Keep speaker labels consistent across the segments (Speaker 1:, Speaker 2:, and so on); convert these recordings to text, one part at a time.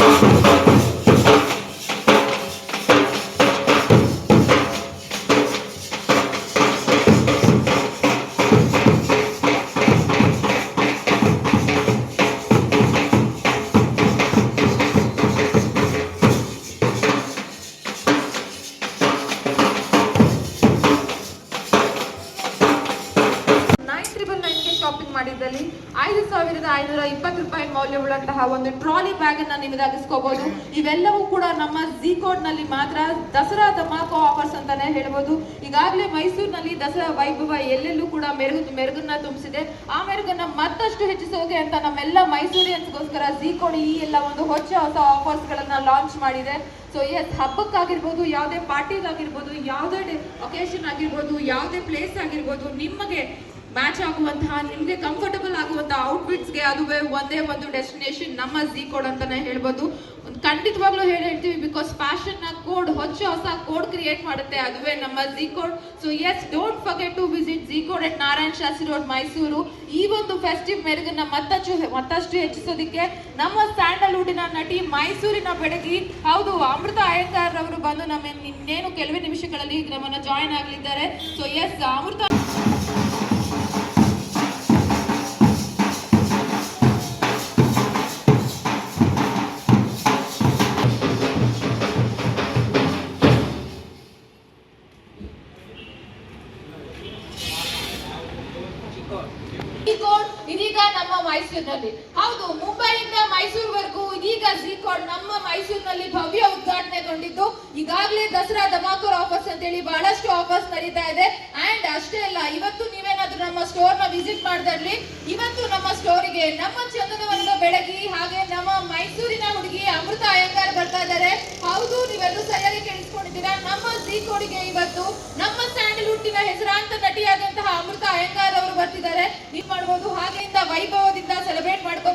Speaker 1: Thank you. ನಿಮಗಾಗಿಸ್ಕೋಬಹುದು ಇವೆಲ್ಲವೂ ಕೂಡ ನಮ್ಮ ಜಿ ಕೋಡ್ನಲ್ಲಿ ಮಾತ್ರ ದಸರಾ ಧಮಾಕೋ ಆಫರ್ಸ್ ಅಂತಾನೆ ಹೇಳ್ಬೋದು. ಈಗಾಗಲೇ ಮೈಸೂರಿನಲ್ಲಿ ದಸರಾ ವೈಭವ ಎಲ್ಲೆಲ್ಲೂ ಕೂಡ ಮೆರುಗು ಮೆರುಗನ್ನ ತುಂಬಿಸಿದೆ. ಆ ಮೆರುಗನ್ನ ಮತ್ತಷ್ಟು ಹೆಚ್ಚಿಸೋಕೆ ಅಂತ ನಮ್ಮೆಲ್ಲ ಮೈಸೂರಿಯನ್ಸ್ಗೋಸ್ಕರ ಜಿ ಕೋಡ್ ಈ ಎಲ್ಲ ಒಂದು ಹೊಸ ಹೊಸ ಆಫರ್ಸ್ ಗಳನ್ನ ಲಾಂಚ್ ಮಾಡಿದೆ. ಸೊ ಎಸ್ ಹಬ್ಬಕ್ಕಾಗಿರ್ಬೋದು, ಯಾವುದೇ ಪಾರ್ಟಿಗಾಗಿರ್ಬೋದು, ಯಾವುದೇ ಒಕೇಶನ್ ಆಗಿರ್ಬೋದು, ಯಾವುದೇ ಪ್ಲೇಸ್ ಆಗಿರ್ಬೋದು, ನಿಮಗೆ ಮ್ಯಾಚ್ ಆಗುವಂತಹ, ನಿಮಗೆ ಕಂಫರ್ಟಬಲ್ ಆಗುವಂತಹ ಔಟ್ಫಿಟ್ಸ್ಗೆ ಅದುವೇ ಒಂದೇ ಒಂದು ಡೆಸ್ಟಿನೇಷನ್ ನಮ್ಮ ಜಿ ಕೋಡ್ ಅಂತಾನೆ ಹೇಳ್ಬೋದು. ಖಂಡಿತವಾಗ್ಲೂ ಹೇಳಿ ಹೇಳ್ತೀವಿ ಬಿಕಾಸ್ ಫ್ಯಾಷನ್ನ ಕೋಡ್ ಹೊಚ್ಚ ಹೊಸ ಕೋಡ್ ಕ್ರಿಯೇಟ್ ಮಾಡುತ್ತೆ ಅದುವೇ ನಮ್ಮ Zecode so yes don't forget to visit Zecode at Narayan Shastri road Mysuru ಈ ಒಂದು ಫೆಸ್ಟಿವ್ ಮೆರುಗನ್ನ ಮತ್ತಷ್ಟು ಮತ್ತಷ್ಟು ಹೆಚ್ಚಿಸೋದಕ್ಕೆ ನಮ್ಮ ಸ್ಯಾಂಡಲ್ವುಡ್ಡಿನ ನಟಿ ಮೈಸೂರಿನ ಬೆಡಗಿ. ಹೌದು, ಅಮೃತ ಅಯ್ಯಂಗಾರ್ ಅವರು ಬಂದು ನಮ್ಮ ಇನ್ನೇನು ಕೆಲವೇ ನಿಮಿಷಗಳಲ್ಲಿ ನಮ್ಮನ್ನ ಜಾಯಿನ್ ಆಗಲಿದ್ದಾರೆ. ಸೊ ಎಸ್ ಅಮೃತ ಮೈಸೂರಿನಲ್ಲಿ. ಹೌದು, ಮುಂಬೈಯಿಂದ ಮೈಸೂರುವರೆಗೂ ಇದೀಗ ಜಿ ಕೋಡ್ ನಮ್ಮ ಮೈಸೂರಿನಲ್ಲಿ ಭವ್ಯ ಉದ್ಘಾಟನೆಗೊಂಡಿದ್ದು, ಈಗಾಗಲೇ ದಸರಾ ಧಮಾಕೂರ್ ಆಫರ್ಸ್ ಅಂತ ಹೇಳಿ ಬಹಳಷ್ಟು ಆಫರ್ಸ್ ನಡೀತಾ ಇದೆ. ಅಂಡ್ ಅಷ್ಟೇ ಅಲ್ಲ, ಇವತ್ತು ನೀವೇನಾದ್ರೂ ನಮ್ಮ ಸ್ಟೋರ್ನ ವಿಸಿಟ್ ಮಾಡಿದಲ್ಲಿ ಇವತ್ತು ನಮ್ಮ ಸ್ಟೋರಿಗೆ ನಮ್ಮ ಚಂದನವನ್ನ ಬೆಳಗಿ ಹಾಗೆ ನಮ್ಮ ಮೈಸೂರಿನ ಹುಡುಗಿ ಅಮೃತ ಅಯ್ಯಂಗಾರ್ ಬರ್ತಾ ಇದ್ದಾರೆ. ಹೌದು, ನೀವೆಲ್ಲರೂ ಸರಿಯಾಗಿ ಕೇಳಿಸ್ಕೊಂಡಿದ್ದೀರಾ? ನಮ್ಮ ಜಿ ಕೋಡಿಗೆ ಇವತ್ತು ನಮ್ಮ ಸ್ಯಾಂಡಲ್ವುಡ್ಡಿನ ಹೆಸರಾಂತ ನಟಿಯಾದಂತಹ ಅಮೃತ ಅಯ್ಯಂಗಾರ್ ಅವರು ಬರ್ತಿದ್ದಾರೆ. ನೀವು ಮಾಡ್ಬೋದು. ಹಾಗೆಯಿಂದ ವೈಭವದಿಂದ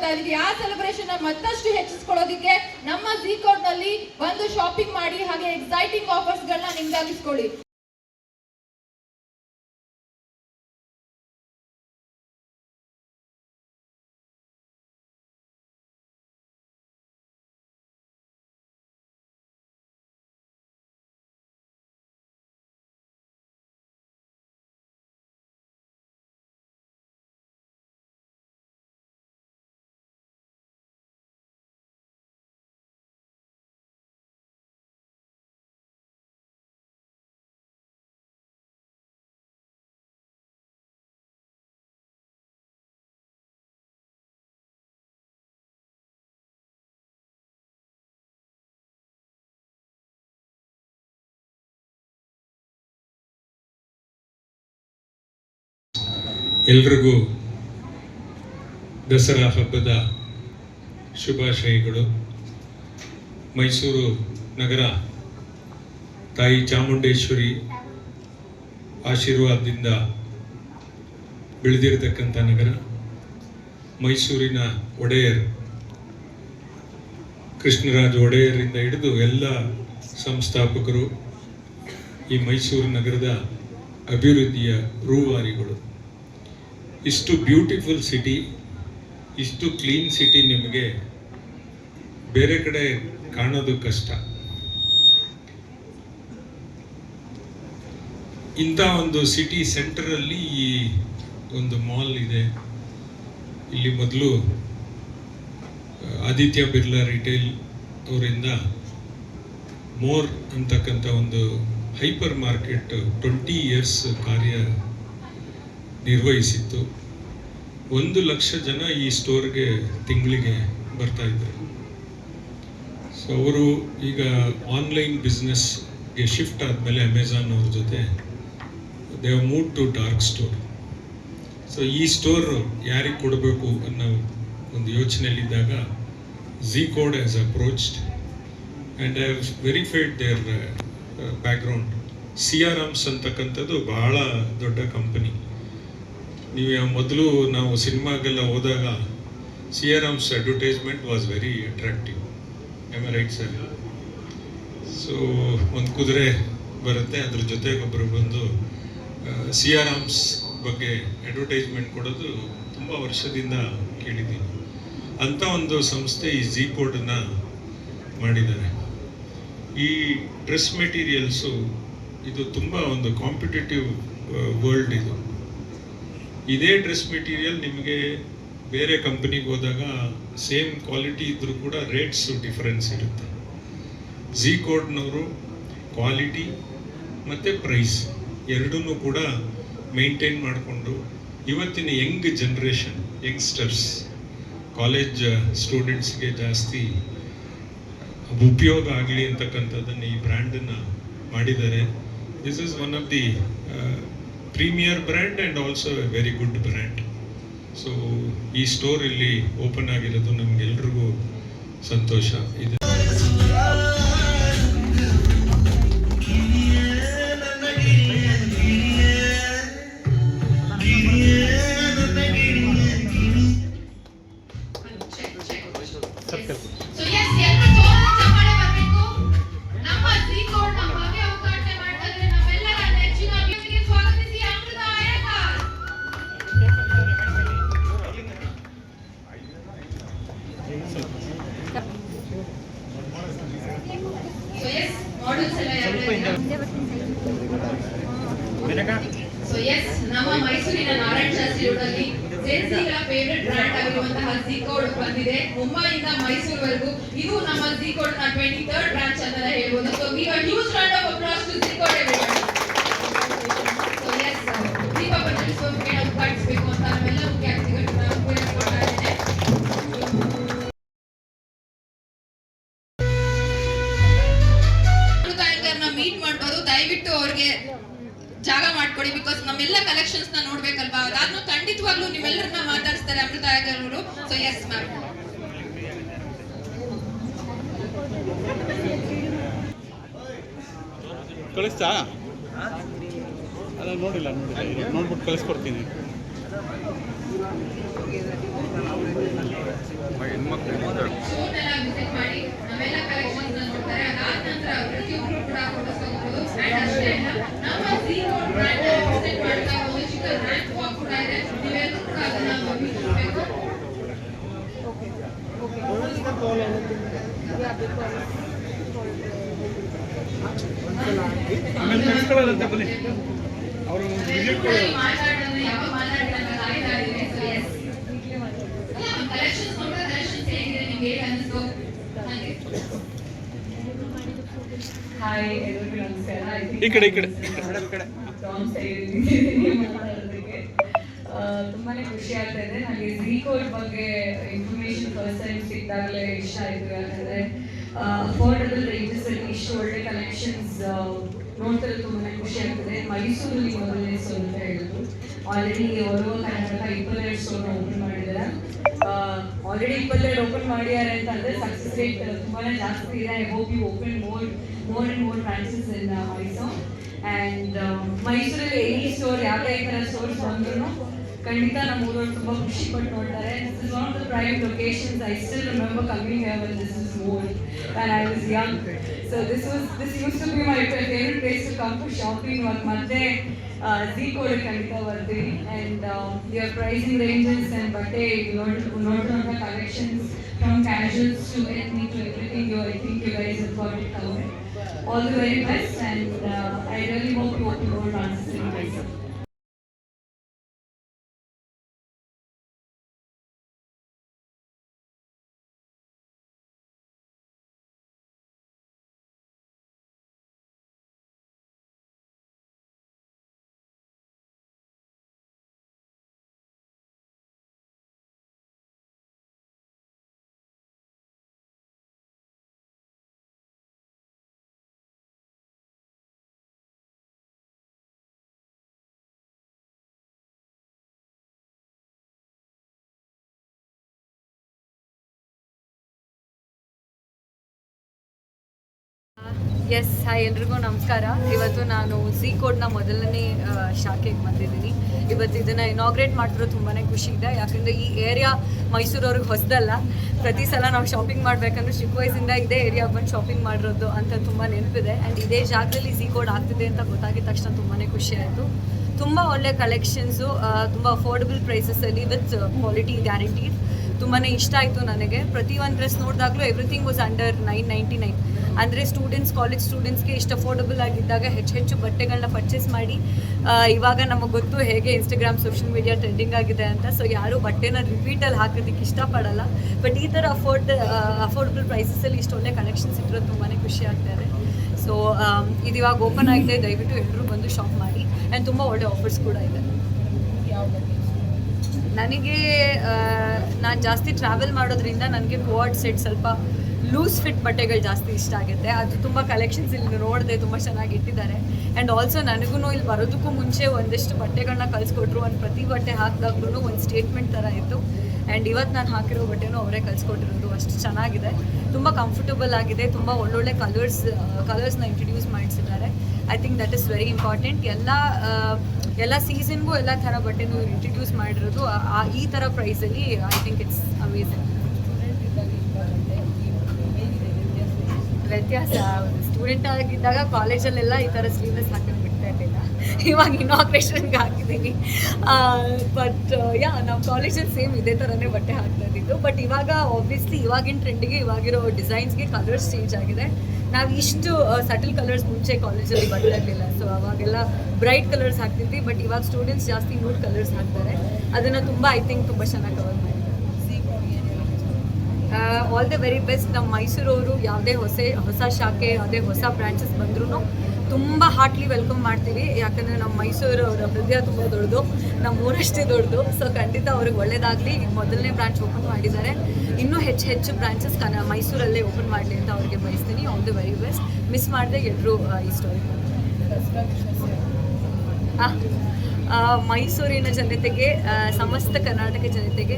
Speaker 1: ಮಾಡ್ಕೋತಾ ಇದೀವಿ ಆ ಸೆಲೆಬ್ರೇಷನ್ ಮತ್ತಷ್ಟು ಹೆಚ್ಚಿಸ್ಕೊಳ್ಳೋದಕ್ಕೆ ನಮ್ಮ ಜಿ ಕೋಡ್ನಲ್ಲಿ ಬಂದು ಶಾಪಿಂಗ್ ಮಾಡಿ, ಹಾಗೆ ಎಕ್ಸೈಟಿಂಗ್ ಆಫರ್ಸ್ ಗಳನ್ನ ನಿಮ್ದಾಗಿಸ್ಕೊಳ್ಳಿ.
Speaker 2: ಎಲ್ರಿಗೂ ದಸರಾ ಹಬ್ಬದ ಶುಭಾಶಯಗಳು. ಮೈಸೂರು ನಗರ ತಾಯಿ ಚಾಮುಂಡೇಶ್ವರಿ ಆಶೀರ್ವಾದದಿಂದ ಬೆಳೆದಿರತಕ್ಕಂಥ ನಗರ. ಮೈಸೂರಿನ ಒಡೆಯರ್, ಕೃಷ್ಣರಾಜ ಒಡೆಯರಿಂದ ಹಿಡಿದು ಎಲ್ಲ ಸಂಸ್ಥಾಪಕರು ಈ ಮೈಸೂರು ನಗರದ ಅಭಿವೃದ್ಧಿಯ ರೂವಾರಿಗಳು. ಇಷ್ಟು ಬ್ಯೂಟಿಫುಲ್ ಸಿಟಿ ಇಷ್ಟು ಕ್ಲೀನ್ ಸಿಟಿ ನಿಮಗೆ ಬೇರೆ ಕಡೆ ಕಾಣೋದು ಕಷ್ಟ. ಇಂಥ ಒಂದು ಸಿಟಿ ಸೆಂಟರಲ್ಲಿ ಈ ಒಂದು ಮಾಲ್ ಇದೆ. ಇಲ್ಲಿ ಮೊದಲು, ಆದಿತ್ಯ ಬಿರ್ಲಾ ರಿಟೇಲ್ ಅವರಿಂದ ಮೋರ್ ಅಂತಕ್ಕಂಥ ಒಂದು ಹೈಪರ್ ಮಾರ್ಕೆಟ್ ಟ್ವೆಂಟಿ ಇಯರ್ಸ್ ಕಾರ್ಯ ನಿರ್ವಹಿಸಿತ್ತು. ಒಂದು ಲಕ್ಷ ಜನ ಈ ಸ್ಟೋರ್ಗೆ ತಿಂಗಳಿಗೆ ಬರ್ತಾ ಇದ್ರು. ಸೊ ಅವರು ಈಗ ಆನ್ಲೈನ್ ಬಿಸ್ನೆಸ್ಗೆ ಶಿಫ್ಟ್ ಆದಮೇಲೆ ಅಮೆಝಾನ್ ಅವ್ರ ಜೊತೆ they moved to dark store so ಈ ಸ್ಟೋರ್ ಯಾರಿಗೆ ಕೊಡಬೇಕು ಅನ್ನೋ ಒಂದು ಯೋಚನೆಯಲ್ಲಿದ್ದಾಗ Zecode has approached and I have verified their background C R Ms ಅಂತಕ್ಕಂಥದ್ದು ಬಹಳ ದೊಡ್ಡ ಕಂಪನಿ ನೀವು ಮೊದಲು ನಾವು ಸಿನಿಮಾಗೆಲ್ಲ ಹೋದಾಗ C R arms advertisement was very attractive um right sir so ಒಂದು ಕುದುರೆ ಬರುತ್ತೆ, ಅದ್ರ ಜೊತೆಗೆ ಒಬ್ಬರು ಬಂದು ಸಿ ಆರ್ ಆಮ್ಸ್ ಬಗ್ಗೆ ಅಡ್ವರ್ಟೈಸ್ಮೆಂಟ್ ಕೊಡೋದು ತುಂಬ ವರ್ಷದಿಂದ ಕೇಳಿದ್ದೀನಿ. ಅಂಥ ಒಂದು ಸಂಸ್ಥೆ ಈ ಜಿ ಕೋಡನ್ನು ಮಾಡಿದ್ದಾರೆ. ಈ ಡ್ರೆಸ್ ಮೆಟೀರಿಯಲ್ಸು ಇದು ತುಂಬ ಒಂದು ಕಾಂಪಿಟೇಟಿವ್ ವರ್ಲ್ಡ್ ಇದು. ಇದೇ ಡ್ರೆಸ್ ಮೆಟೀರಿಯಲ್ ನಿಮಗೆ ಬೇರೆ ಕಂಪ್ನಿಗೆ ಹೋದಾಗ ಸೇಮ್ ಕ್ವಾಲಿಟಿ ಇದ್ದರೂ ಕೂಡ ರೇಟ್ಸು ಡಿಫರೆನ್ಸ್ ಇರುತ್ತೆ. ಝಿ ಕೋಡ್ನವರು ಕ್ವಾಲಿಟಿ ಮತ್ತು ಪ್ರೈಸ್ ಎರಡನ್ನೂ ಕೂಡ ಮೇಂಟೈನ್ ಮಾಡಿಕೊಂಡು ಇವತ್ತಿನ ಯಂಗ್ ಜನ್ರೇಷನ್ ಯಂಗ್ಸ್ಟರ್ಸ್ ಕಾಲೇಜ್ ಸ್ಟೂಡೆಂಟ್ಸ್ಗೆ ಜಾಸ್ತಿ ಉಪಯೋಗ ಆಗಲಿ ಅಂತಕ್ಕಂಥದ್ದನ್ನು ಈ ಬ್ರ್ಯಾಂಡನ್ನು ಮಾಡಿದ್ದಾರೆ. This is one of the premier brand and also a very good brand so ಈ ಸ್ಟೋರ್ ಇಲ್ಲಿ ಓಪನ್ ಆಗಿರೋದು ನಮಗೆಲ್ರಿಗೂ ಸಂತೋಷ. ಇದೆ
Speaker 1: ಸೊ ಎಸ್ ನಮ್ಮ ಮೈಸೂರಿನ ನಾರಾಯಣ ಶಾಸ್ತ್ರಿ ರೋಡಲ್ಲಿ ಜೆನ್ಸಿಗಳ ಫೇವರೆಟ್ ಬ್ರ್ಯಾಂಡ್ ಆಗಿರುವಂತಹ ಝಿಕೋಡ್ ಬಂದಿದೆ. ಮುಂಬೈಯಿಂದ ಮೈಸೂರುವರೆಗೂ ಇದು ನಮ್ಮ ಝಿಕೋಡ್ನ ಟ್ವೆಂಟಿ ಥರ್ಡ್ ಬ್ರಾಂಚ್ ಅಂತ ಹೇಳ್ಬೋದು so we are huge round of applause ಅವ್ರಿಗೆ ಜಾಗ ಮಾಡ್ಕೊಡಿ ಬಿಕಾಸ್ ನಮ್ಮೆಲ್ಲ ಕಲೆಕ್ಷನ್ಸ್ನ ನೋಡ್ಬೇಕಲ್ವಾ? ಅದಾದ್ರೂ ಖಂಡಿತವಾಗ್ಲೂ ನಿಮ್ಮೆಲ್ಲರನ್ನ ಮಾತಾಡಿಸ್ತಾರೆ ಅಮೃತ ಅವರು ಸೊ ಎಸ್ ಮ್ಯಾಮ್
Speaker 3: ಕಳಿಸ್ತಾ? ಅಲ್ಲ ನೋಡಿಲ್ಲ ನೋಡಿಲ್ಲ. ನೋಡ್ಬಿಟ್ಟು ಕಳಿಸ್ಕೊಡ್ತೀನಿ.
Speaker 1: ಶೋನೆಲ್ಲ ವಿಸಿಟ್ ಮಾಡಿ ನಮ್ಮೆಲ್ಲ ಕಲೆಕ್ಷನ್ಸ್ನ ನೋಡ್ತಾರೆ ಅದಾದ ನಂತರ ಪ್ರತಿಯೊಬ್ರು ಕೂಡ ಫೋಟೋಸ್ ತಗೋಬಹುದು ಅಂಡ್ ಅಷ್ಟೇ ಅಲ್ಲ ನಮ್ಮ ಝೀ ಕೋಡ್ ಬ್ರ್ಯಾಂಡ್ ವಿಸಿಟ್ ಮಾಡ್ತಾ ಒಂದು ಚಿಕ್ಕ ರ್ಯಾಂಕ್ ವಾಕ್ ಕೂಡ ಇದೆ ನೀವೆಲ್ಲರೂ ಕೂಡ ಅದನ್ನ ವೀಕ್ಷಿಸಬೇಕು
Speaker 3: ಆಮೇಲೆ ಕಳಿಸ್ಕೊಳ್ಳೋದಂತೆ ಬನ್ನಿ ಅವರು ವಿಸಿಟ್ ಕೊಡೋದು
Speaker 1: ಮಾತಾಡೋದು ಯಾವಾಗ ಮಾತಾಡಿಲ್ಲ ಅಂತ ಕಾಯ್ತಾ ಇದ್ದೀನಿ ಸೊ ಎಸ್ ಕಲೆಕ್ಷನ್ಸ್ ನೋಡಿದ್ರೆ ಕಲೆಕ್ಷನ್ಸ್ ಹೇಗಿದೆ ನಿಮ್ಗೆ ಹೇಗೆ ಅನಿಸ್ತು ಹಾಗೆ
Speaker 4: ಹಾಯ್ ಎಲ್ರಿಗೂ ನಮಸ್ಕಾರ.
Speaker 3: ಈ ಕಡೆ ಈ ಕಡೆ.
Speaker 4: ಆ, ತುಂಬಾನೇ ಖುಷಿ ಆಗ್ತಾ ಇದೆ. ನನಗೆ ಝೀ ಬಗ್ಗೆ ಇನ್ಫಾರ್ಮೇಶನ್ ಫಸ್ಟ್ ಟೈಮ್ ಸಿಕ್ಕಾಗಲೇ ಇಷ್ಟ ಆಯಿತು ಯಾಕಂದ್ರೆ ಅಫೋರ್ಡಬಲ್ ರೇಂಜಸ್ ಅಲ್ಲಿ ಇಷ್ಟು ಒಳ್ಳೆ ಕಲೆಕ್ಷನ್ಸ್ ನೋಡ್ತಾರೆ ತುಂಬಾನೇ ಖುಷಿ ಆಗ್ತದೆ. ಮೈಸೂರಲ್ಲಿ ಮೊದಲನೇ ಸ್ಟೋರ್ ಅಂತ ಹೇಳಿದ್ರು. ಆಲ್ರೆಡಿ ಓರ್ವ ಕರ್ನಾಟಕ ಇಪ್ಪತ್ತೆರಡು ಸ್ಟೋರ್ ಓಪನ್ ಮಾಡಿದ್ದಾರೆ. ಆಲ್ರೆಡಿ ಇಪ್ಪತ್ತೆರಡು ಓಪನ್ ಮಾಡಿದ್ದಾರೆ ಅಂತ ಅಂದ್ರೆ ಸಕ್ಸಸ್ ರೇಟ್ ತುಂಬಾನೇ ಜಾಸ್ತಿ ಇದೆ. I hope you open more more and more branches in Mysuru and ಮೈಸೂರಲ್ಲಿ ಎನಿ ಸ್ಟೋರ್ ಯಾವುದೇ ಥರ ಸ್ಟೋರ್ಸ್ ಬಂದ್ರು ಖಂಡಿತ ನಮ್ಮ ಊರವ್ರು ತುಂಬ ಖುಷಿ ಪಟ್ಟು ನೋಡ್ತಾರೆ. This is one of the prime locations I still remember coming here when this is more when I was young so this was this used to be my favourite place to come to shopping Zico Kanika Vardhini and um, their pricing ranges and Bate, you noted on the collections from casuals to ethnic to everything, I think you guys have got it covered. All the very best and uh, I really hope you upload answering myself.
Speaker 5: Yes hi ಎಲ್ರಿಗೂ ನಮಸ್ಕಾರ. ಇವತ್ತು ನಾನು Zee ಕೋಡ್ನ ಮೊದಲನೇ ಶಾಖೆಗೆ ಬಂದಿದ್ದೀನಿ. ಇವತ್ತು ಇದನ್ನು ಇನಾಗ್ರೇಟ್ ಮಾಡಿದ್ರು ತುಂಬಾ ಖುಷಿ ಇದೆ. ಯಾಕಂದರೆ ಈ ಏರಿಯಾ ಮೈಸೂರವ್ರಿಗೆ ಹೊಸದಲ್ಲ. ಪ್ರತಿ ಸಲ ನಾವು ಶಾಪಿಂಗ್ ಮಾಡಬೇಕಂದ್ರೆ ಚಿಕ್ಕ ವಯಸ್ಸಿಂದ ಇದೇ ಏರಿಯಾಗೆ ಬಂದು ಶಾಪಿಂಗ್ ಮಾಡಿರೋದು ಅಂತ ತುಂಬ ನೆನಪಿದೆ. ಆ್ಯಂಡ್ ಇದೇ ಜಾಗದಲ್ಲಿ ಝೀ ಕೋಡ್ ಆಗ್ತಿದೆ ಅಂತ ಗೊತ್ತಾಗಿದ ತಕ್ಷಣ ತುಂಬಾ ಖುಷಿ ಆಯಿತು. ತುಂಬ ಒಳ್ಳೆ ಕಲೆಕ್ಷನ್ಸು ತುಂಬ ಅಫೋರ್ಡಬಲ್ ಪ್ರೈಸಸಲ್ಲಿ ವಿತ್ ಕ್ವಾಲಿಟಿ ಗ್ಯಾರಂಟೀಡ್
Speaker 4: ತುಂಬಾ ಇಷ್ಟ ಆಯಿತು ನನಗೆ. ಪ್ರತಿ ಒಂದು dress ನೋಡಿದಾಗಲೂ everything was under nine ninety nine ಅಂದರೆ ಸ್ಟೂಡೆಂಟ್ಸ್ ಕಾಲೇಜ್ ಸ್ಟೂಡೆಂಟ್ಸ್ಗೆ ಇಷ್ಟು ಅಫೋರ್ಡಬಲ್ ಆಗಿದ್ದಾಗ ಹೆಚ್ಚು ಹೆಚ್ಚು ಬಟ್ಟೆಗಳನ್ನ ಪರ್ಚೇಸ್ ಮಾಡಿ ಇವಾಗ ನಮಗೆ ಗೊತ್ತು ಹೇಗೆ ಇನ್ಸ್ಟಾಗ್ರಾಮ್ ಸೋಷಿಯಲ್ ಮೀಡಿಯಾ ಟ್ರೆಂಡಿಂಗ್ ಆಗಿದೆ ಅಂತ. ಸೊ ಯಾರು ಬಟ್ಟೆನ ರಿಪೀಟಲ್ಲಿ ಹಾಕೋದಕ್ಕೆ ಇಷ್ಟಪಡಲ್ಲ. ಬಟ್ ಈ ಥರ ಅಫೋರ್ಡ್ ಅಫೋರ್ಡಬಲ್ ಪ್ರೈಸಸಲ್ಲಿ ಇಷ್ಟು ಒಳ್ಳೆ ಕಲೆಕ್ಷನ್ಸ್ ಇಟ್ಟಿರೋದು ತುಂಬಾ ಖುಷಿ ಆಗ್ತಾ ಇದೆ ಸೊ ಇದು ಇವಾಗ ಓಪನ್ ಆಗಿದೆ ದಯವಿಟ್ಟು ಎಲ್ಲರೂ ಬಂದು ಶಾಪ್ ಮಾಡಿ. ಆ್ಯಂಡ್ ತುಂಬ ಒಳ್ಳೆ ಆಫರ್ಸ್ ಕೂಡ ಇದೆ. ನನಗೆ ನಾನು ಜಾಸ್ತಿ ಟ್ರಾವೆಲ್ ಮಾಡೋದ್ರಿಂದ ನನಗೆ ಕೋಆರ್ಡ್ ಸೆಟ್ ಸ್ವಲ್ಪ ಲೂಸ್ ಫಿಟ್ ಬಟ್ಟೆಗಳು ಜಾಸ್ತಿ ಇಷ್ಟ ಆಗುತ್ತೆ. ಅದು ತುಂಬ ಕಲೆಕ್ಷನ್ಸ್ ಇಲ್ಲಿ ನೋಡಿದೆ ತುಂಬ ಚೆನ್ನಾಗಿ ಇಟ್ಟಿದ್ದಾರೆ. ಆ್ಯಂಡ್ ಆಲ್ಸೋ ನನಗೂ ಇಲ್ಲಿ ಬರೋದಕ್ಕೂ ಮುಂಚೆ ಒಂದಿಷ್ಟು ಬಟ್ಟೆಗಳನ್ನ ಕಲಿಸ್ಕೊಟ್ರು ಒಂದು ಪ್ರತಿ ಬಟ್ಟೆ ಹಾಕಿದಾಗ್ಲೂ ಒಂದು ಸ್ಟೇಟ್ಮೆಂಟ್ ಥರ ಇತ್ತು. ಆ್ಯಂಡ್ ಇವತ್ತು ನಾನು ಹಾಕಿರೋ ಬಟ್ಟೆನೂ ಅವರೇ ಕಲಿಸ್ಕೊಟ್ಟಿರೋದು ಅಷ್ಟು ಚೆನ್ನಾಗಿದೆ. ತುಂಬ ಕಂಫರ್ಟಬಲ್ ಆಗಿದೆ. ತುಂಬ ಒಳ್ಳೊಳ್ಳೆ ಕಲರ್ಸ್ ಕಲರ್ಸ್ನ ಇಂಟ್ರಡ್ಯೂಸ್ ಮಾಡಿಸಿದ್ದಾರೆ. I think that is very important ಎಲ್ಲ ಎಲ್ಲ ಸೀಸನ್ಗೂ ಎಲ್ಲ ಥರ ಬಟ್ಟೆನೂ ಇಂಟ್ರಡ್ಯೂಸ್ ಮಾಡಿರೋದು ಈ ಥರ ಪ್ರೈಸಲ್ಲಿ ಐ ಥಿಂಕ್ ಇಟ್ಸ್ ಅಮೇಝಿಂಗ್ ವ್ಯತ್ಯಾಸ ಸ್ಟೂಡೆಂಟ್ ಆಗಿದ್ದಾಗ ಕಾಲೇಜಲ್ಲೆಲ್ಲ ಈ ಥರ ಸ್ಲೀವ್ಲೆಸ್ ಹಾಕೊಂಡು ಬಿಡ್ತಾ ಇರಲಿಲ್ಲ. ಇವಾಗ ಇನಾಗ್ರೇಷನ್ಗೆ ಹಾಕಿದ್ದೀನಿ ಬಟ್ ಯಾ ನಾವು ಕಾಲೇಜಲ್ಲಿ ಸೇಮ್ ಇದೇ ಥರನೇ ಬಟ್ಟೆ ಹಾಕ್ತಾ ಬಟ್ ಇವಾಗ ಆಬ್ವಿಯಸ್ಲಿ ಇವಾಗಿನ ಟ್ರೆಂಡಿಗೆ ಇವಾಗಿರೋ ಡಿಸೈನ್ಸ್ಗೆ ಕಲರ್ಸ್ ಚೇಂಜ್ ಆಗಿದೆ. ನಾವು ಇಷ್ಟು ಸಟಲ್ ಕಲರ್ಸ್ ಮುಂಚೆ ಕಾಲೇಜಲ್ಲಿ ಬರ್ತಾ ಇರಲಿಲ್ಲ. ಸೊ ಅವಾಗೆಲ್ಲ ಬ್ರೈಟ್ ಕಲರ್ಸ್ ಹಾಕ್ತಿದ್ವಿ. ಬಟ್ ಇವಾಗ ಸ್ಟೂಡೆಂಟ್ಸ್ ಜಾಸ್ತಿ ನ್ಯೂಡ್ ಕಲರ್ಸ್ ಹಾಕ್ತಾರೆ. ಅದನ್ನು ತುಂಬ ಐ ಥಿಂಕ್ ತುಂಬ ಚೆನ್ನಾಗಿ ಕವರ್ ಮಾಡಿದ್ದಾರೆ. ಆಲ್ ದ ವೆರಿ ಬೆಸ್ಟ್ ನಮ್ಮ ಮೈಸೂರವರು ಯಾವುದೇ ಹೊಸ ಹೊಸ ಶಾಖೆ, ಯಾವುದೇ ಹೊಸ ಬ್ರಾಂಚಸ್ ಬಂದ್ರೂ ತುಂಬ ಹಾರ್ಟ್ಲಿ ವೆಲ್ಕಮ್ ಮಾಡ್ತೀವಿ. ಯಾಕಂದರೆ ನಮ್ಮ ಮೈಸೂರು ಅವರ ಹೃದಯ ತುಂಬ ದೊಡ್ಡದು ನಮ್ಮ ಊರಷ್ಟೇ ದೊಡ್ಡದು. ಸೊ ಖಂಡಿತ ಅವ್ರಿಗೆ ಒಳ್ಳೇದಾಗಲಿ. ಮೊದಲನೇ ಬ್ರಾಂಚ್ ಓಪನ್ ಮಾಡಿದ್ದಾರೆ. ಇನ್ನೂ ಹೆಚ್ಚು ಹೆಚ್ಚು ಬ್ರಾಂಚಸ್ ಕನ, ಮೈಸೂರಲ್ಲೇ ಓಪನ್ ಮಾಡಲಿ ಅಂತ ಅವ್ರಿಗೆ ಬಯಸ್ತೀನಿ. All the very best miss ಮಾಡದೆ ಎಲ್ಲರೂ ಈ ಸ್ಟೋರಿ ಮೈಸೂರಿನ ಜನತೆಗೆ ಸಮಸ್ತ ಕರ್ನಾಟಕ ಜನತೆಗೆ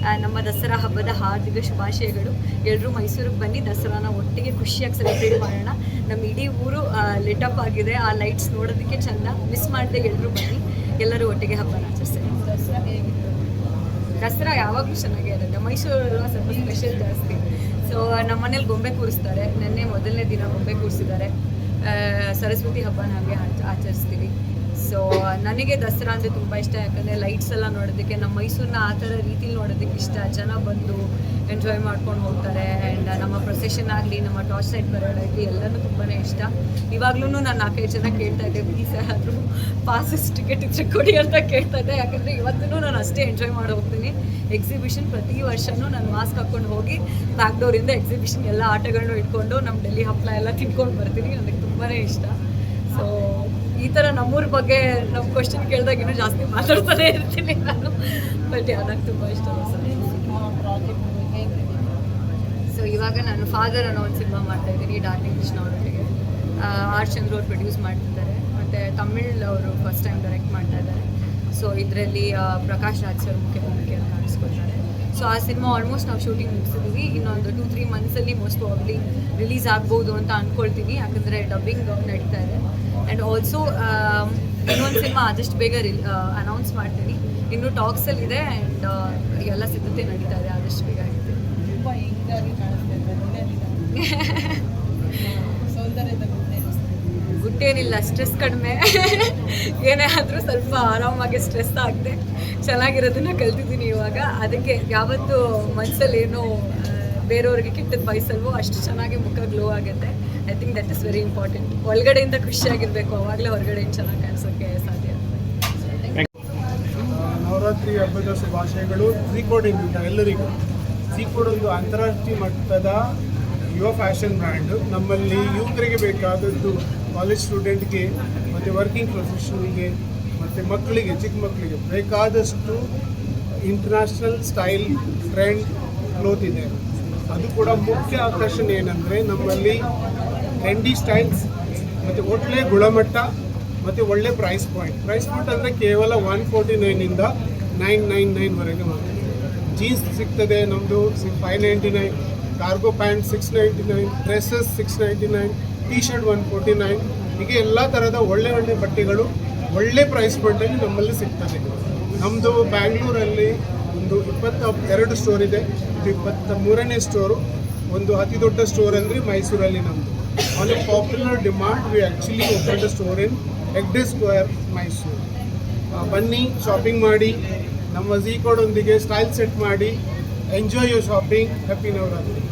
Speaker 4: ನಮ್ಮ ದಸರಾ ಹಬ್ಬದ ಹಾರ್ದಿಕ ಶುಭಾಶಯಗಳು. ಎಲ್ಲರೂ ಮೈಸೂರಿಗೆ ಬನ್ನಿ. ದಸರಾನ ಒಟ್ಟಿಗೆ ಖುಷಿಯಾಗಿ ಸೆಲೆಬ್ರೇಟ್ ಮಾಡೋಣ. ನಮ್ಮ ಇಡೀ ಊರು ಲಿಟಪ್ ಆಗಿದೆ. ಆ ಲೈಟ್ಸ್ ನೋಡೋದಕ್ಕೆ ಚೆಂದ. ಮಿಸ್ ಮಾಡದೆ ಎಲ್ಲರೂ ಬನ್ನಿ. ಎಲ್ಲರೂ ಒಟ್ಟಿಗೆ ಹಬ್ಬನ ಆಚರಿಸ್ತಾರೆ ದಸರಾ ಯಾವಾಗಲೂ ಚೆನ್ನಾಗೇ ಇರುತ್ತೆ. ಮೈಸೂರು ಸ್ವಲ್ಪ ಸ್ಪೆಷಲ್ ಜಾಸ್ತಿ. ಸೊ ನಮ್ಮ ಮನೇಲಿ ಗೊಂಬೆ ಕೂರಿಸ್ತಾರೆ. ನಿನ್ನೆ ಮೊದಲನೇ ದಿನ ಗೊಂಬೆ ಕೂರಿಸಿದ್ದಾರೆ. ಸರಸ್ವತಿ ಹಬ್ಬನ ಹಾಗೆ ಆಚ- ಆಚರಿಸ್ತೀವಿ. ಸೊ ನನಗೆ ದಸರಾ ಅಂದರೆ ತುಂಬ ಇಷ್ಟ, ಯಾಕಂದರೆ ಲೈಟ್ಸ್ ಎಲ್ಲ ನೋಡೋದಕ್ಕೆ ನಮ್ಮ ಮೈಸೂರನ್ನ ಆ ಥರ ರೀತಿಲಿ ನೋಡೋದಕ್ಕೆ ಇಷ್ಟ. ಜನ ಬಂದು ಎಂಜಾಯ್ ಮಾಡ್ಕೊಂಡು ಹೋಗ್ತಾರೆ ಆ್ಯಂಡ್ ನಮ್ಮ ಪ್ರೊಸೆಷನ್ ಆಗಲಿ, ನಮ್ಮ ಟಾರ್ಚ್ ಸೈಡ್ ಬರೋದಾಗಲಿ ಎಲ್ಲನೂ ತುಂಬಾ ಇಷ್ಟ. ಇವಾಗ್ಲೂ ನಾನು ನಾಲ್ಕೈದು ಜನ ಕೇಳ್ತಾ ಇದ್ದೆ ಪ್ಲೀಸ್ ಯಾರಾದರೂ ಪಾಸಸ್ ಟಿಕೆಟ್ ಇದ್ರೆ ಕೊಡಿ ಅಂತ ಕೇಳ್ತಾ ಇದ್ದೆ. ಯಾಕಂದರೆ ಇವತ್ತೂ ನಾನು ಅಷ್ಟೇ ಎಂಜಾಯ್ ಮಾಡಿ ಹೋಗ್ತೀನಿ. ಎಕ್ಸಿಬಿಷನ್ ಪ್ರತಿ ವರ್ಷವೂ ನಾನು ಮಾಸ್ಕ್ ಹಾಕ್ಕೊಂಡು ಹೋಗಿ ಬ್ಯಾಕ್ ಡೋರಿಂದ ಎಕ್ಸಿಬಿಷನ್ ಎಲ್ಲ ಆಟಗಳನ್ನೂ ಇಟ್ಕೊಂಡು ನಮ್ಮ ಡೆಲ್ಲಿ ಹಪ್ಪಳ ಎಲ್ಲ ತಿನ್ಕೊಂಡು ಬರ್ತೀನಿ. ನನಗೆ ತುಂಬಾ ಇಷ್ಟ. ಈ ಥರ ನಮ್ಮೂರ ಬಗ್ಗೆ ನಮ್ಮ ಕ್ವಶನ್ ಕೇಳಿದಾಗ ಇನ್ನೂ ಜಾಸ್ತಿ ಮಾತಾಡ್ತಾನೆ ಇರ್ತೀನಿ ನಾನು. ಬಟ್ ಯಾವ್ದಾಗ ತುಂಬ ಇಷ್ಟ ಸೊ ಇವಾಗ ನಾನು ಫಾದರ್ ಅನ್ನೋ ಒಂದು ಸಿನಿಮಾ ಮಾಡ್ತಾ ಇದ್ದೀನಿ ಡಾರ್ಲಿಂಗ್ ಕೃಷ್ಣ ಅವರೊಟ್ಟಿಗೆ. ಆರ್ ಚಂದ್ರ ಅವ್ರು ಪ್ರೊಡ್ಯೂಸ್ ಮಾಡ್ತಿದ್ದಾರೆ. ಮತ್ತು ತಮಿಳ್ ಅವರು ಫಸ್ಟ್ ಟೈಮ್ ಡೈರೆಕ್ಟ್ ಮಾಡ್ತಾ ಇದ್ದಾರೆ. ಸೊ ಇದರಲ್ಲಿ ಪ್ರಕಾಶ್ ರಾಜ್ ಸರ್ ಮುಖ್ಯ ಭೂಮಿಕೆಯನ್ನು ಕಾಣಿಸ್ಕೊಳ್ತಾರೆ. ಸೊ ಆ ಸಿನಿಮಾ ಆಲ್ಮೋಸ್ಟ್ ನಾವು ಶೂಟಿಂಗ್ ಮುಗಿಸಿದ್ವಿ. ಇನ್ನೊಂದು ಟೂ ತ್ರೀ ಮಂತ್ಸಲ್ಲಿ ಮೋಸ್ಟ್ ಪ್ರಾಬ್ಲಿ ರಿಲೀಸ್ ಆಗ್ಬೋದು ಅಂತ ಅಂದ್ಕೊಳ್ತೀನಿ ಯಾಕಂದರೆ ಡಬ್ಬಿಂಗ್ ನಡೀತಾ ಇದೆ. ಆ್ಯಂಡ್ ಆಲ್ಸೋ ಇನ್ನೊಂದು ಸಿನಿಮಾ ಆದಷ್ಟು ಬೇಗ ಅನೌನ್ಸ್ ಮಾಡ್ತೀನಿ. ಇನ್ನೂ ಟಾಕ್ಸಲ್ಲಿ ಇದೆ ಆ್ಯಂಡ್ ಎಲ್ಲ ಸಿದ್ಧತೆ ನಡೀತಾ ಇದೆ ಆದಷ್ಟು ಬೇಗ ಆಗಿದೆ ಗುಟ್ಟೇನಿಲ್ಲ ಸ್ಟ್ರೆಸ್ ಕಡಿಮೆ. ಏನೇ ಆದರೂ ಸ್ವಲ್ಪ ಆರಾಮಾಗಿ ಸ್ಟ್ರೆಸ್ ಆಗದೆ ಚೆನ್ನಾಗಿರೋದನ್ನ ಕಲ್ತಿದ್ದೀನಿ ಇವಾಗ. ಅದಕ್ಕೆ ಯಾವತ್ತೂ ಮನಸ್ಸಲ್ಲಿ ಏನೋ ಬೇರೆಯವ್ರಿಗೆ ಕೆಟ್ಟದ್ದು ಬಯಸಲ್ವೋ ಅಷ್ಟು ಚೆನ್ನಾಗಿ ಮುಖ ಗ್ಲೋ ಆಗುತ್ತೆ. I think that is very important ಒಳಗಡೆಯಿಂದ ಖುಷಿಯಾಗಿರಬೇಕು ಅವಾಗಲೇ ಹೊರಗಡೆ ಚೆನ್ನಾಗಿ ಕಾಣಿಸೋಕ್ಕೆ ಸಾಧ್ಯ.
Speaker 6: ನವರಾತ್ರಿ ಹಬ್ಬದ ಶುಭಾಶಯಗಳು. ಝೀಕೋಡಿನಿಂದ ಎಲ್ಲರಿಗೂ? ಝೀಕೋಡ್ ಒಂದು ಅಂತಾರಾಷ್ಟ್ರೀಯ ಮಟ್ಟದ ಯುವ ಫ್ಯಾಷನ್ ಬ್ರ್ಯಾಂಡು. ನಮ್ಮಲ್ಲಿ ಯುವಕರಿಗೆ ಬೇಕಾದದ್ದು ಕಾಲೇಜ್ ಸ್ಟೂಡೆಂಟ್ಗೆ ಮತ್ತು ವರ್ಕಿಂಗ್ ಪ್ರೊಫೆಷನಲ್ಗೆ ಮತ್ತು ಮಕ್ಕಳಿಗೆ, ಚಿಕ್ಕ ಮಕ್ಕಳಿಗೆ ಬೇಕಾದಷ್ಟು ಇಂಟರ್ನ್ಯಾಷನಲ್ ಸ್ಟೈಲ್ ಟ್ರೆಂಡ್ ಕ್ಲೋತ್ ಇದೆ. ಅದು ಕೂಡ ಮುಖ್ಯ ಆಕರ್ಷಣೆ ಏನಂದರೆ, ನಮ್ಮಲ್ಲಿ ಟ್ರೆಂಡಿ ಸ್ಟೈಲ್ಸ್ ಮತ್ತು ಒಳ್ಳೆ ಗುಣಮಟ್ಟ, ಮತ್ತು ಒಳ್ಳೆ ಪ್ರೈಸ್ ಪಾಯಿಂಟ್ ಪ್ರೈಸ್ ಪಾಯಿಂಟ್ ಅಂದರೆ ಕೇವಲ ಒನ್ ಫೋರ್ಟಿ ನೈನಿಂದ ನೈನ್ ನೈನ್ ನೈನ್ವರೆಗೆ ಮಾತ್ರ. ಜೀನ್ಸ್ ಸಿಗ್ತದೆ ನಮ್ಮದು five ninety nine cargo pant six ninety nine dresses six ninety nine T shirt one forty nine ಹೀಗೆ ಎಲ್ಲ ಥರದ ಒಳ್ಳೆ ಒಳ್ಳೆ ಬಟ್ಟೆಗಳು ಒಳ್ಳೆ ಪ್ರೈಸ್ ಪಾಯಿಂಟಲ್ಲಿ ನಮ್ಮಲ್ಲಿ ಸಿಗ್ತದೆ. ನಮ್ಮದು ಬ್ಯಾಂಗ್ಳೂರಲ್ಲಿ ಒಂದು ಇಪ್ಪತ್ತ ಎರಡು ಸ್ಟೋರ್ ಇದೆ. ಇದು ಇಪ್ಪತ್ತ ಮೂರನೇ ಸ್ಟೋರು ಒಂದು ಅತಿ ದೊಡ್ಡ ಸ್ಟೋರ್ ಅಂದರೆ ಮೈಸೂರಲ್ಲಿ ನಮ್ಮದು on a popular demand, we actually opened a store in Hegde square Mysuru ಬನ್ನಿ ಶಾಪಿಂಗ್ ಮಾಡಿ ನಮ್ಮ ಝೀಕೋಡೊಂದಿಗೆ ಸ್ಟೈಲ್ ಸೆಟ್ ಮಾಡಿ enjoy your shopping happy Navratri.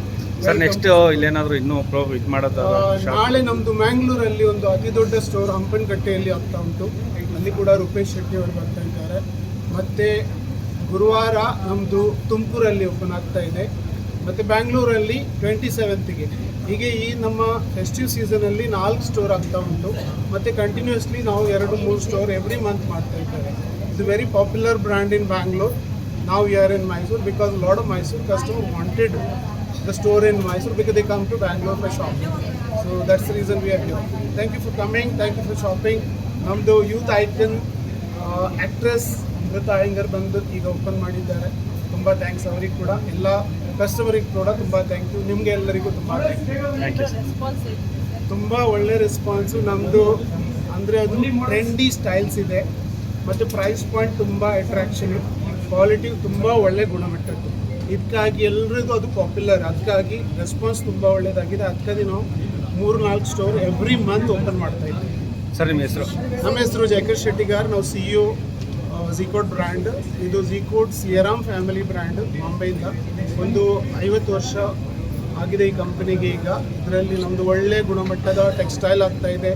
Speaker 7: Sir next ಇಲ್ಲೇನಾದರೂ ಇನ್ನೂ ಪ್ರೋ ಇದು ಮಾಡೋದು
Speaker 6: ನಾಳೆ ನಮ್ಮದು ಮ್ಯಾಂಗ್ಳೂರಲ್ಲಿ ಒಂದು ಅತಿ ದೊಡ್ಡ ಸ್ಟೋರ್ ಹಂಪನಕಟ್ಟೆಯಲ್ಲಿ ಆಗ್ತಾ ಉಂಟು. ಅಲ್ಲಿ ಕೂಡ ರೂಪೇಶ್ ಶೆಟ್ಟಿ ಅವರು ಬರ್ತಾ ಇದ್ದಾರೆ. ಮತ್ತು ಗುರುವಾರ ನಮ್ಮದು ತುಮಕೂರಲ್ಲಿ ಓಪನ್ ಆಗ್ತಾ ಇದೆ. ಮತ್ತು ಬ್ಯಾಂಗ್ಳೂರಲ್ಲಿ ಟ್ವೆಂಟಿ ಸೆವೆಂತ್ಗೆ ಹೀಗೆ ಈ ನಮ್ಮ ಫೆಸ್ಟಿವ್ ಸೀಸನಲ್ಲಿ ನಾಲ್ಕು ಸ್ಟೋರ್ ಆಗ್ತಾ ಉಂಟು. ಮತ್ತು ಕಂಟಿನ್ಯೂಸ್ಲಿ ನಾವು ಎರಡು, ಮೂರು ಸ್ಟೋರ್ ಎವ್ರಿ ಮಂತ್ ಮಾಡ್ತಾ ಇದ್ದೇವೆ it's very popular brand in Bangalore ನಾವು are in Mysuru because lot of Mysuru customer wanted the store in Mysuru because they come to Bangalore for shopping so that's reason we are you thank you for coming thank you for shopping. ನಮ್ಮದು youth icon actress Mrutha Iyengar ಬಂದು ಈಗ open ಮಾಡಿದ್ದಾರೆ. ತುಂಬ thanks ಅವರಿಗೆ ಕೂಡ. ಎಲ್ಲ ಕಸ್ಟಮರಿಗೆ ಕೂಡ ತುಂಬ ಥ್ಯಾಂಕ್ ಯು ನಿಮಗೆ ಎಲ್ಲರಿಗೂ ತುಂಬ ಥ್ಯಾಂಕ್ ಯು ತುಂಬ ಒಳ್ಳೆ ರೆಸ್ಪಾನ್ಸು ನಮ್ಮದು ಅಂದರೆ ಅದು ಟ್ರೆಂಡಿ ಸ್ಟೈಲ್ಸ್ ಇದೆ. ಮತ್ತು ಪ್ರೈಸ್ ಪಾಯಿಂಟ್ ತುಂಬ ಅಟ್ರಾಕ್ಷನ್ ಕ್ವಾಲಿಟಿ ತುಂಬ ಒಳ್ಳೆ ಗುಣಮಟ್ಟದ್ದು. ಇದಕ್ಕಾಗಿ ಎಲ್ರಿಗೂ ಅದು ಪಾಪ್ಯುಲರ್ ಅದಕ್ಕಾಗಿ ರೆಸ್ಪಾನ್ಸ್ ತುಂಬ ಒಳ್ಳೆಯದಾಗಿದೆ ಅದಕ್ಕಾಗಿ ನಾವು ಮೂರು ನಾಲ್ಕು ಸ್ಟೋರ್ ಎವ್ರಿ ಮಂತ್ ಓಪನ್ ಮಾಡ್ತಾ ಇದ್ದೀವಿ.
Speaker 7: ಸರ್ ನಿಮ್ಮ ಹೆಸರು?
Speaker 6: ನಮ್ಮ ಹೆಸರು ಜಯಕರ್ ಶೆಟ್ಟಿಗಾರ್. ನಾವು ಸಿ ಇ ಝಿಕೋಡ್ ಬ್ರ್ಯಾಂಡ್ ಇದು ಝಿಕೋಡ್ ಸಿಯರಾಮ್ ಫ್ಯಾಮಿಲಿ ಬ್ರ್ಯಾಂಡ್ ಮುಂಬೈಯಿಂದ ಒಂದು ಐವತ್ತು ವರ್ಷ ಆಗಿದೆ ಈ ಕಂಪನಿಗೆ ಈಗ. ಇದರಲ್ಲಿ ನಮ್ಮದು ಒಳ್ಳೆ ಗುಣಮಟ್ಟದ ಟೆಕ್ಸ್ಟೈಲ್ ಆಗ್ತಾ ಇದೆ.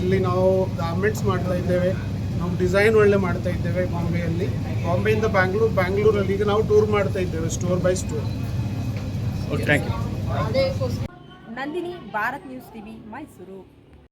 Speaker 6: ಇಲ್ಲಿ ನಾವು ಗಾರ್ಮೆಂಟ್ಸ್ ಮಾಡ್ತಾ ಇದ್ದೇವೆ. ನಾವು ಡಿಸೈನ್ ಒಳ್ಳೆ ಮಾಡ್ತಾ ಇದ್ದೇವೆ ಬಾಂಬೆಯಲ್ಲಿ ಬಾಂಬೆಯಿಂದ ಬ್ಯಾಂಗ್ಳೂರು ಬ್ಯಾಂಗ್ಳೂರಲ್ಲಿ ಈಗ ನಾವು ಟೂರ್ ಮಾಡ್ತಾ ಇದ್ದೇವೆ store by store
Speaker 7: okay thank you
Speaker 8: Nandini Bharat news TV Mysuru.